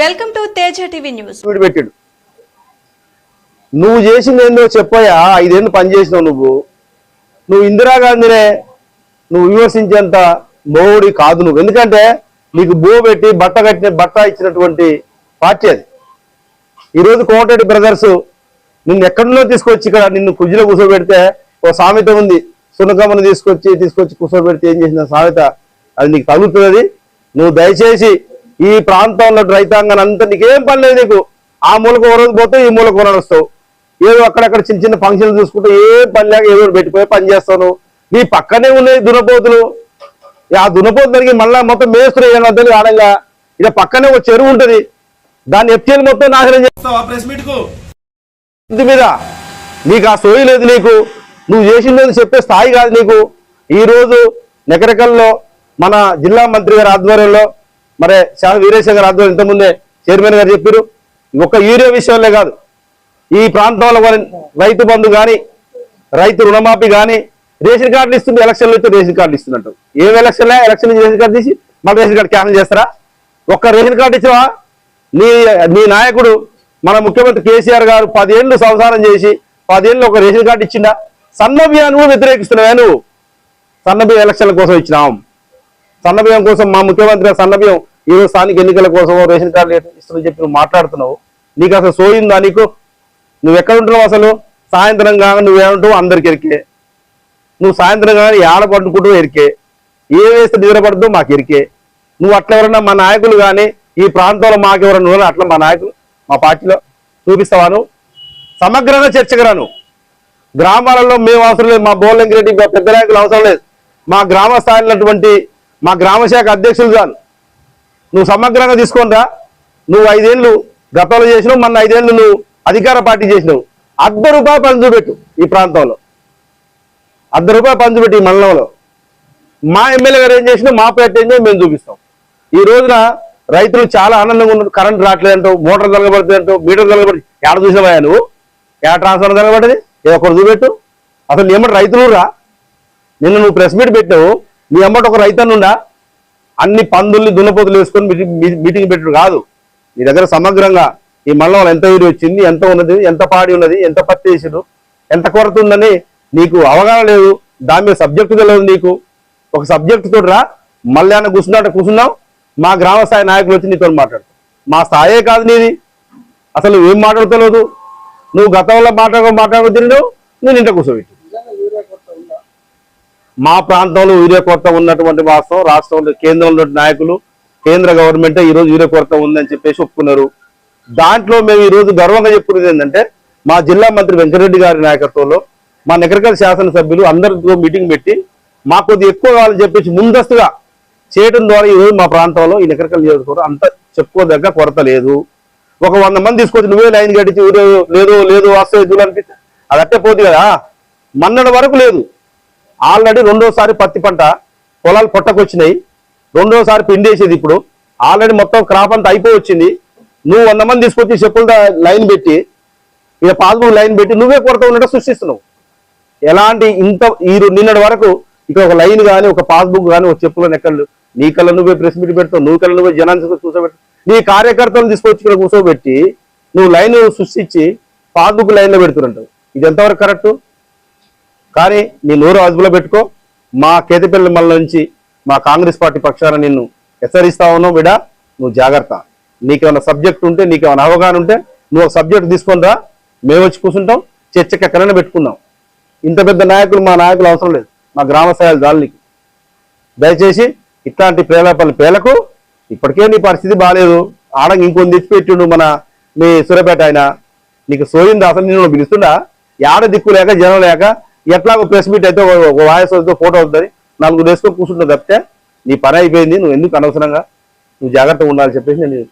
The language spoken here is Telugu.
Welcome to Teja TV news. పెట్టాడు. నువ్వు చేసింది ఏందో చెప్పాయా ఐదేళ్ళు పని చేసినావు నువ్వు. నువ్వు ఇందిరాగాంధీనే నువ్వు విమర్శించేంత మోడి కాదు నువ్వు. ఎందుకంటే నీకు బో పెట్టి బట్ట కట్టిన బట్ట ఇచ్చినటువంటి పార్టీ అది. ఈరోజు కోమటిరెడ్డి బ్రదర్స్ నిన్ను ఎక్కడో తీసుకొచ్చి ఇక్కడ నిన్ను కుజ్జిలో కూర్చోబెడితే ఓ సామెత ఉంది. సునకమ్మను తీసుకొచ్చి తీసుకొచ్చి కూర్చోబెడితే ఏం చేసిన సామెత? అది నీకు తగులుతుంది నువ్వు దయచేసి ఈ ప్రాంతంలో రైతాంగాన్ని అంతా నీకేం పని లేదు నీకు. ఆ మూలకు ఒక రోజు పోతే ఈ మూలకు ఒక రోజు వస్తావు. ఏదో అక్కడక్కడ చిన్న చిన్న ఫంక్షన్లు చూసుకుంటూ ఏ పని లేక ఏదో పెట్టిపోయి పని చేస్తాను. నీ పక్కనే ఉన్నాయి దునపోతులు. ఆ దునపోతు దానికి మళ్ళా మొత్తం మేస్తులు ఏమవుతుంది ఆడంగా. ఇక పక్కనే ఒక చెరువు ఉంటది. దాన్ని ఎఫ్టీఎల్ మొత్తం నాశనం చేసి వస్తావా ప్రెస్ మీట్కు ఇంటి మీద. నీకు ఆ సోయి లేదు నీకు. నువ్వు చేసిందని చెప్పే స్థాయి కాదు నీకు. ఈ రోజు నెకరకల్లో మన జిల్లా మంత్రి గారి ఆధ్వర్యంలో మరి శాసన వీరేశం గారి ఆధ్వర్యం ఇంతకుముందే చైర్మన్ గారు చెప్పారు ఒక యూరియా విషయంలో కాదు. ఈ ప్రాంతంలో వారి రైతు బంధు కానీ రైతు రుణమాఫీ కానీ రేషన్ కార్డులు ఇస్తుంది ఎలక్షన్లు వచ్చి రేషన్ కార్డులు ఇస్తున్నట్టు. ఏం ఎలక్షన్లే ఎలక్షన్ రేషన్ కార్డు తీసి మళ్ళీ రేషన్ కార్డు క్యాన్సిల్ చేస్తారా? ఒక్క రేషన్ కార్డు ఇచ్చినా నీ నీ నాయకుడు మన ముఖ్యమంత్రి కేసీఆర్ గారు పదేళ్ళు సంసారం చేసి పదేళ్ళు ఒక రేషన్ కార్డు ఇచ్చిండా? సన్నబియాను నువ్వు వ్యతిరేకిస్తున్నావే నువ్వు? సన్నబియ్యం ఎలక్షన్ల కోసం ఇచ్చినాం. సన్నబియ్యం కోసం మా ముఖ్యమంత్రి సన్నబియ్యం ఈరోజు స్థానిక ఎన్నికల కోసం రేషన్ కార్డు ఇస్తుందని చెప్పి నువ్వు మాట్లాడుతున్నావు. నీకు అసలు సోయిందా నీకు? నువ్వు ఎక్కడ ఉంటున్నావు అసలు? సాయంత్రం కాగా నువ్వేమంటావు అందరికి ఎరికే. నువ్వు సాయంత్రం కానీ ఏడ పట్టుకుంటూ ఎరికే. ఏ వేస్తే నిద్రపడదో మాకు ఎరికే. నువ్వు అట్లా ఎవరన్నా మా నాయకులు కానీ ఈ ప్రాంతంలో మాకు ఎవరన్నా అట్లా మా నాయకులు మా పార్టీలో చూపిస్తావాను సమగ్రంగా చర్చకురాను గ్రామాలలో మేము అవసరం లేదు. మా బోలంగిరెడ్డి పెద్ద నాయకులు అవసరం లేదు. మా గ్రామ స్థాయిలో మా గ్రామశాఖ అధ్యక్షులు చాలు నువ్వు సమగ్రంగా తీసుకుంటా నువ్వు ఐదేళ్ళు గతంలో చేసినావు మన ఐదేళ్ళు నువ్వు అధికార పార్టీ చేసినావు. అర్ధ రూపాయ పని చూపెట్టు ఈ ప్రాంతంలో. అర్ధ రూపాయ పని చూపెట్టు ఈ మండలంలో. మా ఎమ్మెల్యే గారు ఏం చేసినా మా పేట ఏం మేము చూపిస్తాం. ఈ రోజున రైతులు చాలా ఆనందంగా ఉన్నారు. కరెంట్ రావట్లేదంటో మోటార్ తొలగబడుతుందంటో మీటర్ తొలగబడి ఎక్కడ చూసినావా నువ్వు? ఎక్కడ ట్రాన్స్ఫర్ తలగబడ్డది ఏ ఒక్కరు చూపెట్టు. అసలు ఏమంటే రైతులు రా. నిన్న నువ్వు ప్రెస్ మీట్ పెట్టావు మీ అమ్మటి ఒక రైతన్నుండా అన్ని పందుల్ని దున్నపోతులు వేసుకొని మీటింగ్ మీ- పెట్టడు కాదు. మీ దగ్గర సమగ్రంగా ఈ మండలంలో ఎంత ఊరి వచ్చింది ఎంత ఉన్నది ఎంత పాడి ఉన్నది ఎంత పత్తి వేసిడు ఎంత కొరత ఉందని నీకు అవగాహన లేదు. దాని మీద సబ్జెక్టు తెలియదు నీకు? ఒక సబ్జెక్టు తోటి రా. మళ్ళీ కూర్చున్నట్టు కూర్చున్నావు మా గ్రామ స్థాయి నాయకులు వచ్చి నీతో మాట్లాడు మా స్థాయే కాదు నీది. అసలు ఏం మాట్లాడతలేదు నువ్వు గతంలో మాట్లాడక మాట్లాడుకు తిన్నావు నేను ఇంట కూర్చోబెట్టి మా ప్రాంతంలో యూరియా కొరత ఉన్నటువంటి వాస్తవం రాష్ట్రంలో కేంద్రంలో ఉన్న నాయకులు కేంద్ర గవర్నమెంట్ ఈ రోజు యూరియా కొరత ఉందని చెప్పేసి ఒప్పుకున్నారు. దాంట్లో మేము ఈరోజు గర్వంగా చెప్పుకునేది ఏంటంటే మా జిల్లా మంత్రి వెంకరెడ్డి గారి నాయకత్వంలో మా శాసన శాసనసభ్యులు అందరితో మీటింగ్ పెట్టి మాకు కొద్ది ఎక్కువ కావాలని చెప్పేసి ముందస్తుగా చేయడం ద్వారా ఈ రోజు మా ప్రాంతంలో ఈ నగరకల్ నియోజకవర్గం అంత చెప్పుకోదగ్గ కొరత లేదు. ఒక వంద మంది తీసుకొచ్చి నువ్వే లైన్ కట్టించి ఊరే లేదు లేదు వాస్తవ చూడు అనిపిస్తే అది అట్టే పోతుంది కదా. మన్నడ వరకు లేదు. ఆల్రెడీ రెండోసారి పత్తి పంట పొలాలు పొట్టకొచ్చినాయి. రెండోసారి పిండేసేది ఇప్పుడు. ఆల్రెడీ మొత్తం క్రాప్ అంతా అయిపోయి వచ్చింది నువ్వు వంద మంది తీసుకొచ్చి చెప్పులతో లైన్ పెట్టి ఇక పాస్బుక్ లైన్ పెట్టి నువ్వే కొరత ఉన్నట్టు సృష్టిస్తున్నావు. ఎలాంటి ఇంత ఈ నిన్నటి వరకు ఇక్కడ ఒక లైన్ కానీ ఒక పాస్బుక్ కానీ ఒక చెప్పుల నెక్కలు నీ కళ్ళ నువ్వే ప్రెస్ మీట్ పెడతావు నువ్వు కళ్ళ నువ్వే జనాన్ని కూర్చోబెట్టి. నీ కార్యకర్తలను తీసుకొచ్చి ఇక్కడ కూర్చోబెట్టి నువ్వు లైన్ సృష్టించి పాస్బుక్ లైన్లో పెడుతున్నట్టు ఇది ఎంతవరకు కరెక్ట్? కానీ నీ నోరు అదుపులో పెట్టుకో. మా కేతపల్లి మల్ల నుంచి మా కాంగ్రెస్ పార్టీ పక్షాన నిన్ను హెచ్చరిస్తా ఉన్నావు బిడా నువ్వు జాగ్రత్త. నీకేమైనా సబ్జెక్ట్ ఉంటే నీకేమైనా అవగాహన ఉంటే నువ్వు సబ్జెక్ట్ తీసుకొని రా. మేము వచ్చి కూర్చుంటాం చర్చకి ఎక్కడైనా పెట్టుకుందాం. ఇంత పెద్ద నాయకులు మా నాయకులు అవసరం లేదు. మా గ్రామ దానికి దయచేసి ఇట్లాంటి ప్రేలాపల్లి పేలకు ఇప్పటికే నీ పరిస్థితి బాగాలేదు ఆడంగా ఇంకొని తెచ్చిపెట్టిండు మన మీ సూర్యపేట ఆయన. నీకు సోయింది అసలు నేను పిలుస్తుండా? యాడ దిక్కు లేక జనం లేక ఎట్లాగో ప్రెస్ మీట్ అయితే ఒక- వాయిస్ వస్తుంది ఫోటో అవుతుంది నలుగురు వేసుకొని కూర్చుంటుంది తప్పితే నీ పని అయిపోయింది నువ్వు ఎందుకు అనవసరంగా? నువ్వు జాగ్రత్తగా ఉండాలని చెప్పేసి నేను